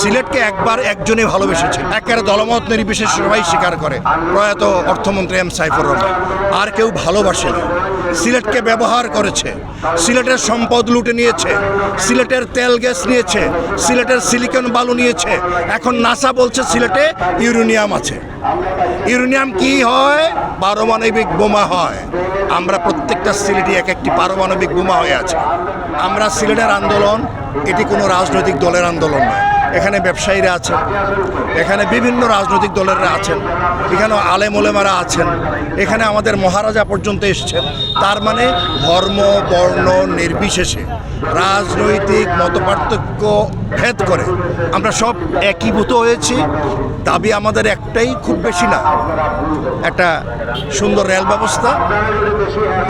সিলেটকে একবার একজনে ভালোবেসেছে। একের দলমত নির্বিশেষ সবাই স্বীকার করে, প্রয়াত অর্থমন্ত্রী এম সাইফুর রহমান। আর কেউ ভালোবাসে না। সিলেটকে ব্যবহার করেছে। সিলেটের সম্পদ লুটে নিয়েছে। সিলেটের তেল গ্যাস নিয়েছে। সিলেটের সিলিকন বালু নিয়েছে। এখন নাসা বলছে সিলেটে ইউরেনিয়াম আছে। ইউরেনিয়াম কি হয়? পারমাণবিক বোমা হয়। আমরা প্রত্যেকটা সিলেটে এক একটি পারমাণবিক বোমা হয়ে আছে। আমরা সিলেটের আন্দোলন, এটি কোনো রাজনৈতিক দলের আন্দোলন নয়। এখানে ব্যবসায়ীরা আছেন, এখানে বিভিন্ন রাজনৈতিক দলেরা আছেন এখানে আলেম ওলেমারা আছেন, এখানে আমাদের মহারাজা পর্যন্ত এসছেন। তার মানে ধর্ম, বর্ণ নির্বিশেষে রাজনৈতিক মতপার্থক্য ভেদ করে আমরা সব একীভূত হয়েছি। দাবি আমাদের একটাই, খুব বেশি না। একটা সুন্দর রেল ব্যবস্থা,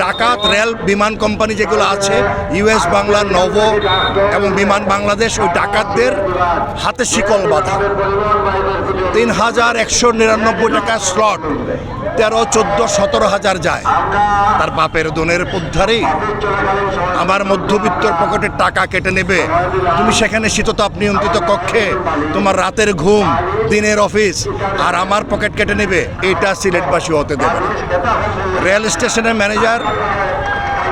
ডাকাত রেল বিমান কোম্পানি যেগুলো আছে, ইউএস, বাংলা নব এবং বিমান বাংলাদেশ, ওই ডাকাতদের হাতে শিকল বাঁধা। তিন হাজার একশো নিরানব্বই টাকা স্লট তেরো, চোদ্দ, সতেরো হাজার যায়। তার বাপের দোনের উদ্ধারেই আমার মধ্যবিত্তর পকেটের টাকা কেটে নেবে। তুমি সেখানে শীততাপ নিয়ন্ত্রিত কক্ষে তোমার রাতের ঘুম, দিনের অফিস আর আমার পকেট কেটে নেবে। এটা সিলেটবাসী হতে দেবে। রেল স্টেশনের ম্যানেজার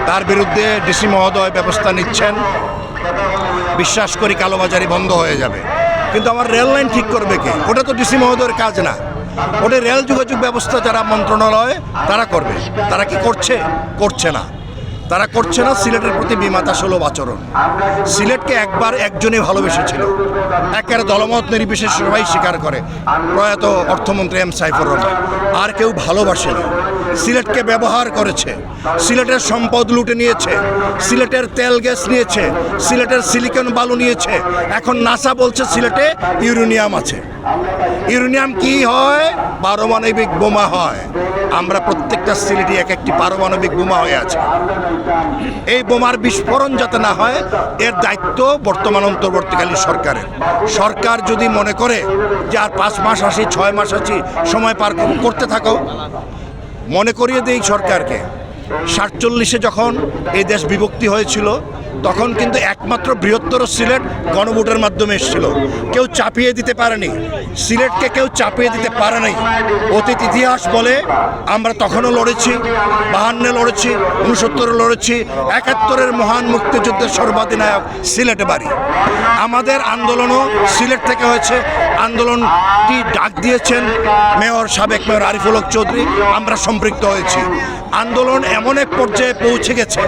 তার বিরুদ্ধে ডিসি মহোদয় ব্যবস্থা নিচ্ছেন। বিশ্বাস করি কালোবাজারি বন্ধ হয়ে যাবে। কিন্তু আমার রেল লাইন ঠিক করবে কে? ওটা তো ডিসি মহোদয়ের কাজ না। ওটা রেল যোগাযোগ ব্যবস্থা, যারা মন্ত্রণালয়, তারা করবে। তারা কি করছে? করছে না। তারা করছে না সিলেটের প্রতি বিমাতা সুলভ আচরণ। সিলেটকে একবার একজনে ভালোবেসেছিল। একের দলমত নির্বিশেষ সবাই স্বীকার করে, প্রয়াত অর্থমন্ত্রী এম সাইফুর রহমান। আর কেউ ভালোবাসে না। সিলেটকে ব্যবহার করেছে, সিলেটের সম্পদ লুটে নিয়েছে, সিলেটের তেল গ্যাস নিয়েছে, সিলেটের সিলিকন বালু নিয়েছে। এখন নাসা বলছে সিলেটে ইউরেনিয়াম আছে। ইউরেনিয়াম কি হয়? পারমাণবিক বোমা হয়। আমরা প্রত্যেকটা সিলেটে এক একটি পারমাণবিক বোমা হয়ে আছে। এই বোমার বিস্ফোরণ যাতে না হয়, এর দায়িত্ব বর্তমান অন্তর্বর্তীকালীন সরকারের। সরকার যদি মনে করে যে আর পাঁচ মাস আসি, ছয় মাস আছি সময় পার করতে থাকো, মনে করিয়ে দেই সরকারকে। সাতচল্লিশে যখন এই দেশ বিভক্তি হয়েছিল তখন কিন্তু একমাত্র বৃহত্তর সিলেট গণভোটের মাধ্যমে এসেছিল। কেউ চাপিয়ে দিতে পারেনি। সিলেটকে কেউ চাপিয়ে দিতে পারে নাই। অতীত ইতিহাস বলে আমরা তখনও লড়েছি, বাহান্নে লড়েছি উনসত্তরে লড়েছি, একাত্তরের মহান মুক্তিযুদ্ধের সর্বাধিনায়ক সিলেটে বাড়ি। আমাদের আন্দোলনও সিলেট থেকে হয়েছে। আন্দোলনটি ডাক দিয়েছেন মেয়র সাবেক মেয়র আরিফুল হক চৌধুরী। আমরা সম্পৃক্ত হয়েছি। আন্দোলন এমন এক পর্যায়ে পৌঁছে গেছে।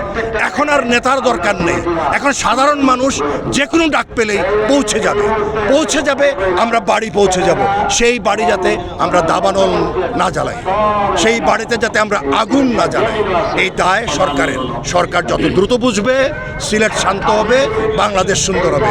এখন আর নেতার দরকার নেই। এখন সাধারণ মানুষ যে কোনো ডাক পেলেই পৌঁছে যাবে। পৌঁছে যাবে, আমরা বাড়ি পৌঁছে যাব। সেই বাড়ি যাতে আমরা দাবানল না জ্বালাই। সেই বাড়িতে যাতে আমরা আগুন না জ্বালাই। এই দায় সরকারের। সরকার যত দ্রুত বুঝবে, সিলেট শান্ত হবে, বাংলাদেশ সুন্দর হবে।